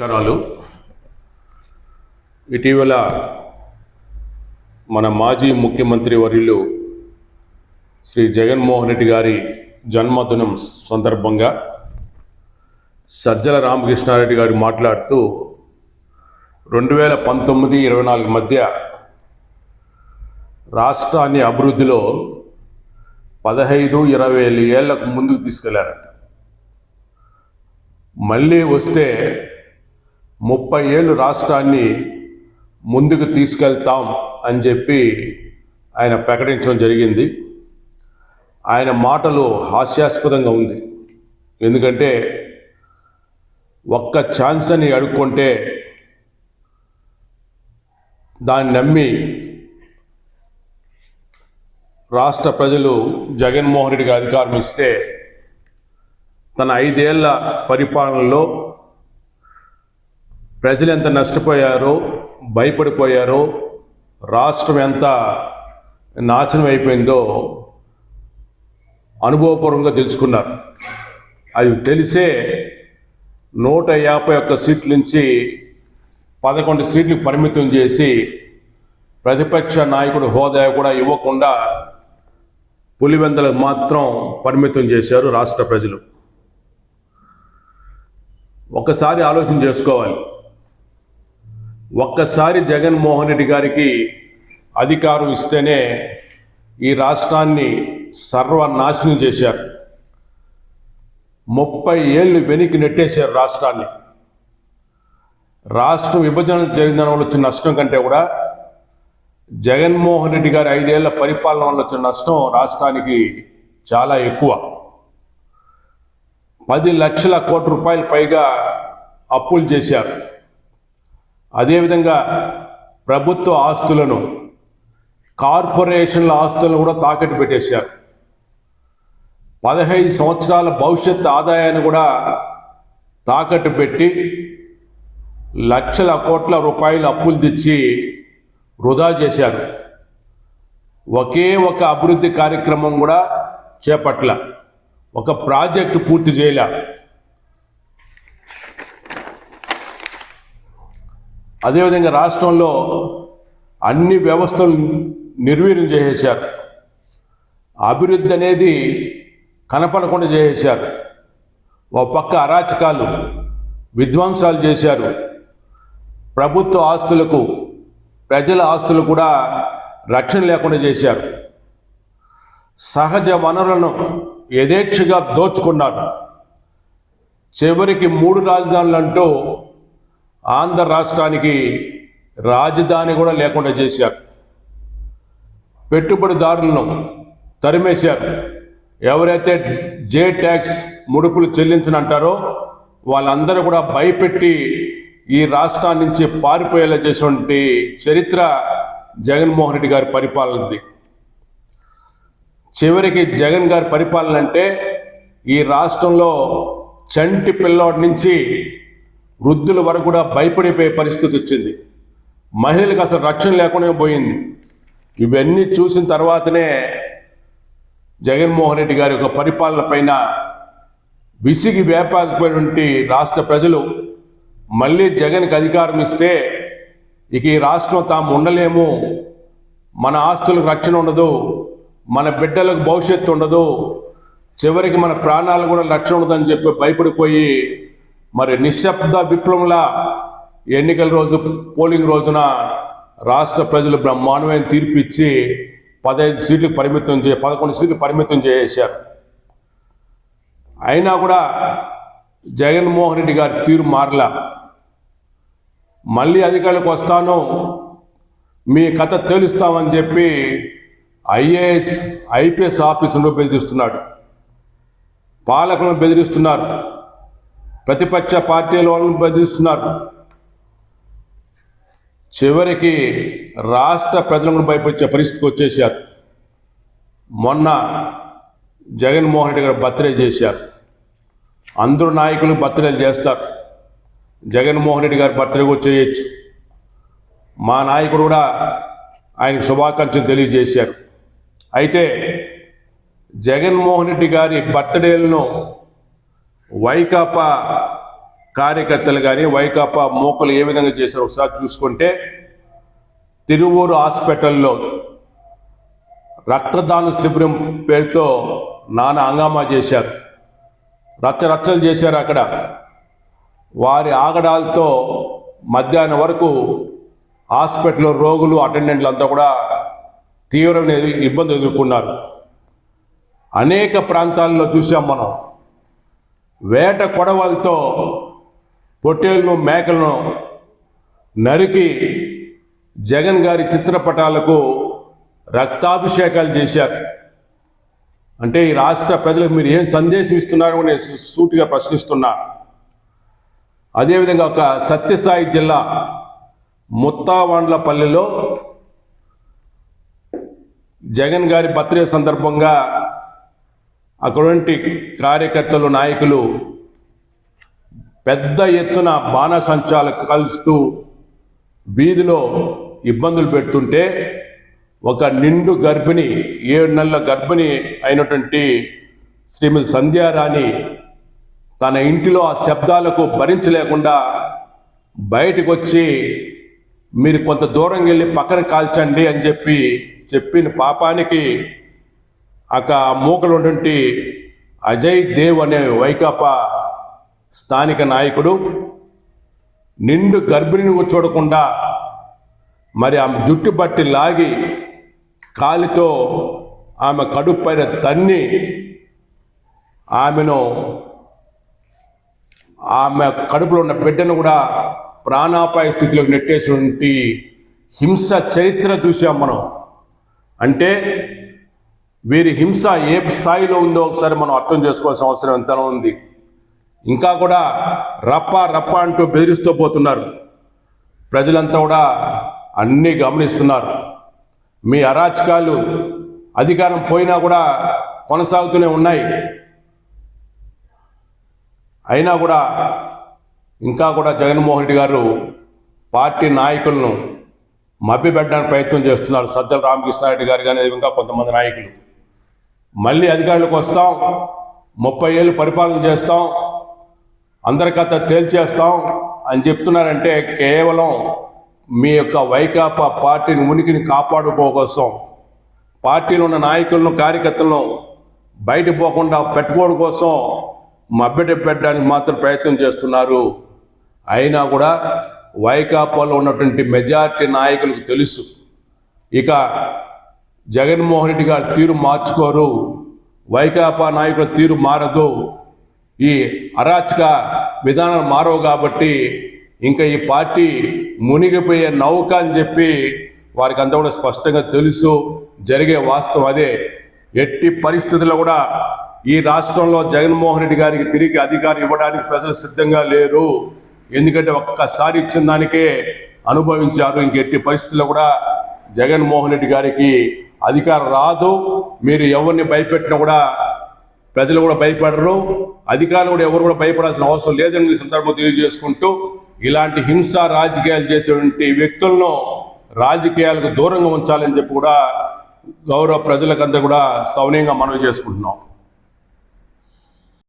నమస్కారాలు. ఇటీవల మన మాజీ ముఖ్యమంత్రి వర్యులు శ్రీ జగన్మోహన్ రెడ్డి గారి జన్మదినం సందర్భంగా సజ్జల రామకృష్ణారెడ్డి గారు మాట్లాడుతూ రెండు వేల పంతొమ్మిది ఇరవై నాలుగు మధ్య రాష్ట్రాన్ని అభివృద్ధిలో పదహైదు ఇరవై ఏళ్ళకు ముందుకు తీసుకెళ్ళారంట. మళ్ళీ వస్తే ముప్పై ఏళ్ళు రాష్ట్రాన్ని ముందుకు తీసుకెళ్తాం అని చెప్పి ఆయన ప్రకటించడం జరిగింది. ఆయన మాటలు హాస్యాస్పదంగా ఉంది. ఎందుకంటే ఒక్క ఛాన్స్ అని అడుక్కుంటే దాన్ని నమ్మి రాష్ట్ర ప్రజలు జగన్మోహన్ రెడ్డికి అధికారం ఇస్తే తన ఐదేళ్ళ పరిపాలనలో ప్రజలు ఎంత నష్టపోయారో భయపడిపోయారో రాష్ట్రం ఎంత నాశనం అయిపోయిందో అనుభవపూర్వకంగా తెలుసుకున్నారు. అది తెలిసే నూట యాభై ఒక్క సీట్ల నుంచి పదకొండు సీట్లు పరిమితం చేసి ప్రతిపక్ష నాయకుడు హోదా కూడా ఇవ్వకుండా పులివెందలకు మాత్రం పరిమితం చేశారు రాష్ట్ర ప్రజలు. ఒక్కసారి ఆలోచన చేసుకోవాలి. ఒక్కసారి జగన్మోహన్ రెడ్డి గారికి అధికారం ఇస్తేనే ఈ రాష్ట్రాన్ని సర్వనాశనం చేశారు. ముప్పై ఏళ్ళు వెనక్కి నెట్టేశారు రాష్ట్రాన్ని. రాష్ట్ర విభజన జరిగిన వల్ల వచ్చిన నష్టం కంటే కూడా జగన్మోహన్ రెడ్డి గారి ఐదేళ్ళ పరిపాలన వల్ల వచ్చిన నష్టం రాష్ట్రానికి చాలా ఎక్కువ. పది లక్షల కోట్ల రూపాయల పైగా అప్పులు చేశారు. అదేవిధంగా ప్రభుత్వ ఆస్తులను కార్పొరేషన్ల ఆస్తులను కూడా తాకట్టు పెట్టేశారు. పదహైదు సంవత్సరాల భవిష్యత్ ఆదాయాన్ని కూడా తాకట్టు పెట్టి లక్షల కోట్ల రూపాయలు అప్పులు తెచ్చి వృధా చేశారు. ఒకే ఒక అభివృద్ధి కార్యక్రమం కూడా చేపట్ల ఒక ప్రాజెక్టు పూర్తి చేయలే. అదేవిధంగా రాష్ట్రంలో అన్ని వ్యవస్థలు నిర్వీర్యం చేసేశారు. అభివృద్ధి అనేది కనపడకుండా చేసేశారు. ఓ పక్క అరాచకాలు విధ్వంసాలు చేశారు. ప్రభుత్వ ఆస్తులకు ప్రజల ఆస్తులు కూడా రక్షణ లేకుండా చేశారు. సహజ వనరులను యథేచ్ఛగా దోచుకున్నారు. చివరికి మూడు రాజధానులు అంటూ ఆంధ్ర రాష్ట్రానికి రాజధాని కూడా లేకుండా చేశారు. పెట్టుబడిదారులను తరిమేశారు. ఎవరైతే జే ట్యాక్స్ ముడుపులు చెల్లించనంటారో వాళ్ళందరూ కూడా భయపెట్టి ఈ రాష్ట్రాన్ని నుంచి పారిపోయేలా చేసినటువంటి చరిత్ర జగన్మోహన్ రెడ్డి గారి పరిపాలనది. చివరికి జగన్ గారి పరిపాలన అంటే ఈ రాష్ట్రంలో చంటి పిల్లోడి నుంచి వృద్ధుల వరకు కూడా భయపడిపోయే పరిస్థితి వచ్చింది. మహిళలకు అసలు రక్షణ లేకుండా పోయింది. ఇవన్నీ చూసిన తర్వాతనే జగన్మోహన్ రెడ్డి గారి యొక్క పరిపాలన పైన విసిగి వేపాకపోయినటువంటి రాష్ట్ర ప్రజలు మళ్ళీ జగన్కి అధికారం ఇస్తే ఇక ఈ రాష్ట్రం తాము ఉండలేము. మన ఆస్తులకు రక్షణ ఉండదు. మన బిడ్డలకు భవిష్యత్తు ఉండదు. చివరికి మన ప్రాణాలు కూడా రక్షణ ఉండదని చెప్పి భయపడిపోయి మరి నిశ్శబ్ద విప్లవంలా ఎన్నికల రోజు పోలింగ్ రోజున రాష్ట్ర ప్రజలు బ్రహ్మాండమైన తీర్పు ఇచ్చి పదహైదు సీట్లు పరిమితం చే పదకొండు సీట్లు పరిమితం చేశారు. అయినా కూడా జగన్మోహన్ రెడ్డి గారి తీరు మారలా. మళ్ళీ అధికారులకు వస్తాను మీ కథ తేలుస్తామని చెప్పి ఐఏఎస్ ఐపీఎస్ ఆఫీసును బెదిరిస్తున్నాడు. పాలకులను బెదిరిస్తున్నారు. ప్రతిపక్ష పార్టీల వాళ్ళని బెదిరిస్తున్నారు చివరికి రాష్ట్ర ప్రజలను భయపరిచే పరిస్థితికి వచ్చేసారు మొన్న జగన్మోహన్ రెడ్డి గారు బర్త్డే చేశారు. అందరూ నాయకులు బర్త్డేలు చేస్తారు. జగన్మోహన్ రెడ్డి గారు బర్త్డే కూడా చేయొచ్చు. మా నాయకుడు కూడా ఆయనకు శుభాకాంక్షలు తెలియజేశారు. అయితే జగన్మోహన్ రెడ్డి గారి బర్త్డేలను వైకాపా కార్యకర్తలు కానీ వైకాపా మోకలు ఏ విధంగా చేశారో ఒకసారి చూసుకుంటే తిరువూరు హాస్పిటల్లో రక్తదాన శిబిరం పేరుతో నానా హంగామా చేశారు. రచ్చ రచ్చలు చేశారు అక్కడ. వారి ఆగడాలతో మధ్యాహ్నం వరకు హాస్పిటల్లో రోగులు అటెండెంట్లు అంతా కూడా తీవ్రమైన ఇబ్బంది ఎదుర్కొన్నారు. అనేక ప్రాంతాల్లో చూసాం మనం. వేట కొడవలతో పొట్టేళ్ళు మేకలను నరికి జగన్ గారి చిత్రపటాలకు రక్తాభిషేకాలు చేశారు. అంటే ఈ రాష్ట్ర ప్రజలకు మీరు ఏం సందేశం ఇస్తున్నారో నేను సూటిగా ప్రశ్నిస్తున్నా. అదేవిధంగా ఒక సత్యసాయి జిల్లా ముత్తావాండ్లపల్లిలో జగన్ గారి బర్త్డే సందర్భంగా అటువంటి కార్యకర్తలు నాయకులు పెద్ద ఎత్తున బాణసంచాలు కలుస్తూ వీధిలో ఇబ్బందులు పెడుతుంటే ఒక నిండు గర్భిణి ఏడు నెలల గర్భిణి అయినటువంటి శ్రీమతి సంధ్యారాణి తన ఇంటిలో ఆ శబ్దాలకు భరించలేకుండా బయటకు వచ్చి మీరు కొంత దూరం వెళ్ళి పక్కన కాల్చండి అని చెప్పి చెప్పిన పాపానికి అక్కడ మూకలు ఉన్నటువంటి అజయ్ దేవ్ అనే వైకాపా స్థానిక నాయకుడు నిండు గర్భిణిని చూడకుండా మరి ఆమె జుట్టు బట్టి లాగి కాలితో ఆమె కడుపు పైన తన్ని ఆమెను ఆమె కడుపులో ఉన్న బిడ్డను కూడా ప్రాణాపాయ స్థితిలోకి నెట్టేసినటువంటి హింస చరిత్ర చూసాం మనం. అంటే వీరి హింస ఏ స్థాయిలో ఉందో ఒకసారి మనం అర్థం చేసుకోవాల్సిన అవసరం ఎంతనో ఉంది. ఇంకా కూడా రప్ప రప్ప అంటూ బెదిరిస్తూ పోతున్నారు. ప్రజలంతా కూడా అన్నీ గమనిస్తున్నారు. మీ అరాచకాలు అధికారం పోయినా కూడా కొనసాగుతూనే ఉన్నాయి. అయినా కూడా ఇంకా కూడా జగన్మోహన్ రెడ్డి గారు పార్టీ నాయకులను మభ్యపెట్టడానికి ప్రయత్నం చేస్తున్నారు. సజ్జల రామకృష్ణారెడ్డి గారు కానీ ఇంకా కొంతమంది నాయకులు. మళ్ళీ అధికారులకు వస్తాం. ముప్పై ఏళ్ళు పరిపాలన చేస్తాం. అందరికత తేల్చేస్తాం అని చెప్తున్నారంటే కేవలం మీ యొక్క వైకాపా పార్టీని ఉనికిని కాపాడుకోకోసం పార్టీలో ఉన్న నాయకులను కార్యకర్తలను బయట పోకుండా పెట్టుకోవడం కోసం మబ్బెట పెట్టడానికి మాత్రం ప్రయత్నం చేస్తున్నారు. అయినా కూడా వైకాపాలో ఉన్నటువంటి మెజారిటీ నాయకులకు తెలుసు. ఇక జగన్మోహన్ రెడ్డి గారు తీరు మార్చుకోరు. వైకాపా నాయకుల తీరు మారదు. ఈ అరాచక విధానాలు మారవు కాబట్టి ఇంకా ఈ పార్టీ మునిగిపోయే నౌక అని చెప్పి వారికి అంతా కూడా స్పష్టంగా తెలుసు. జరిగే వాస్తవం అదే. ఎట్టి పరిస్థితుల్లో కూడా ఈ రాష్ట్రంలో జగన్మోహన్ రెడ్డి గారికి తిరిగి అధికారం ఇవ్వడానికి ప్రజలు సిద్ధంగా లేరు. ఎందుకంటే ఒక్కసారి ఇచ్చిన దానికే అనుభవించారు. ఇంకెట్టి పరిస్థితుల్లో కూడా జగన్మోహన్ రెడ్డి గారికి అధికారం రాదు మీరు ఎవరిని భయపెట్టినా కూడా ప్రజలు కూడా భయపడరు అధికారులు కూడా ఎవరు కూడా భయపడాల్సిన అవసరం లేదని ఈ సందర్భం తెలియజేసుకుంటూ ఇలాంటి హింస రాజకీయాలు చేసేటువంటి వ్యక్తులను రాజకీయాలకు దూరంగా ఉంచాలని చెప్పి కూడా గౌరవ ప్రజలకంతా కూడా సౌనీయంగా మనవి చేసుకుంటున్నాం.